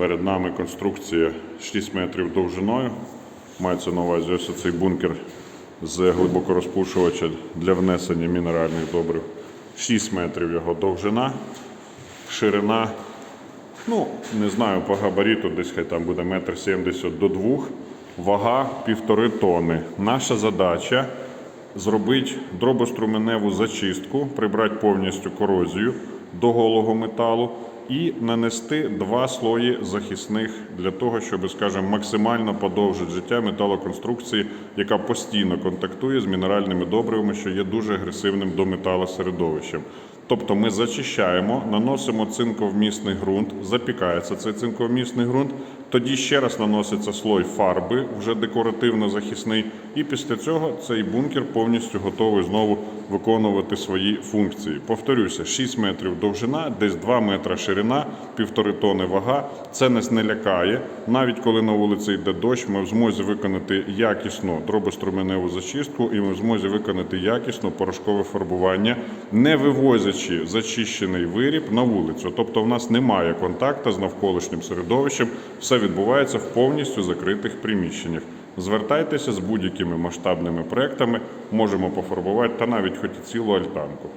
Перед нами конструкція 6 метрів довжиною. Мається на увазі ось цей бункер з глибокорозпушувача для внесення мінеральних добрив. 6 метрів його довжина, ширина, ну, не знаю, по габариту десь хай там буде метр 70 до 2, вага півтори тони. Наша задача зробити дробоструменеву зачистку, прибрати повністю корозію до голого металу і нанести два слої захисних для того, щоб, скажімо, максимально подовжити життя металоконструкції, яка постійно контактує з мінеральними добривами, що є дуже агресивним до металосередовищем. Тобто ми зачищаємо, наносимо цинковмісний ґрунт, запікається цей цинковмісний ґрунт, тоді ще раз наноситься слой фарби, вже декоративно-захисний, і після цього цей бункер повністю готовий знову виконувати свої функції. Повторюся, 6 метрів довжина, десь 2 метри ширина, півтори тони вага. Це нас не лякає. Навіть коли на вулиці йде дощ, ми в змозі виконати якісно дробоструменеву зачистку, і ми в змозі виконати якісно порошкове фарбування, не вивозячи зачищений виріб на вулицю. Тобто, в нас немає контакту з навколишнім середовищем, все відбувається в повністю закритих приміщеннях. Звертайтеся з будь-якими масштабними проектами, можемо пофарбувати та навіть хоч цілу альтанку.